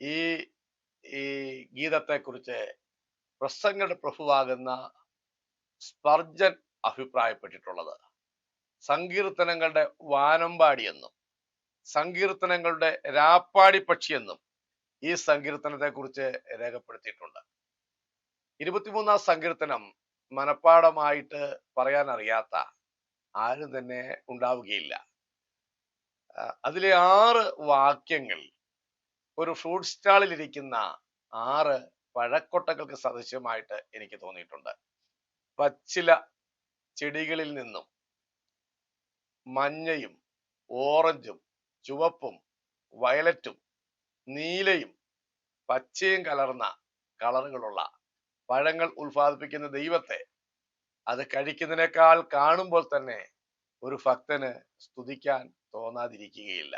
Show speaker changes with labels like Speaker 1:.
Speaker 1: ഈ ഈ ഗീതത്തെക്കുറിച്ച് പ്രസംഗയുടെ പ്രഭുവാകുന്ന സ്പർജൻ അഭിപ്രായപ്പെട്ടിട്ടുള്ളത്. സങ്കീർത്തനങ്ങളുടെ വാനമ്പാടി എന്നും സങ്കീർത്തനങ്ങളുടെ രാപ്പാടി പക്ഷിയെന്നും ഈ സങ്കീർത്തനത്തെക്കുറിച്ച് രേഖപ്പെടുത്തിയിട്ടുണ്ട്. ഇരുപത്തിമൂന്നാം സങ്കീർത്തനം മനപ്പാടമായിട്ട് പറയാൻ അറിയാത്ത ആരും തന്നെ ഉണ്ടാവുകയില്ല. അതിലെ ആറ് വാക്യങ്ങൾ ഒരു ഫ്രൂട്ട് സ്റ്റാളിൽ ഇരിക്കുന്ന ആറ് പഴക്കൊട്ടകൾക്ക് സദൃശ്യമായിട്ട് എനിക്ക് തോന്നിയിട്ടുണ്ട്. പച്ചില ചെടികളിൽ നിന്നും മഞ്ഞയും ഓറഞ്ചും ചുവപ്പും വയലറ്റും നീലയും പച്ചയും കലർന്ന കളറുകളുള്ള പഴങ്ങൾ ഉൽപ്പാദിപ്പിക്കുന്ന ദൈവത്തെ അത് കഴിക്കുന്നതിനേക്കാൾ കാണുമ്പോൾ തന്നെ ഒരു ഭക്തന് സ്തുതിക്കാൻ തോന്നാതിരിക്കുകയില്ല.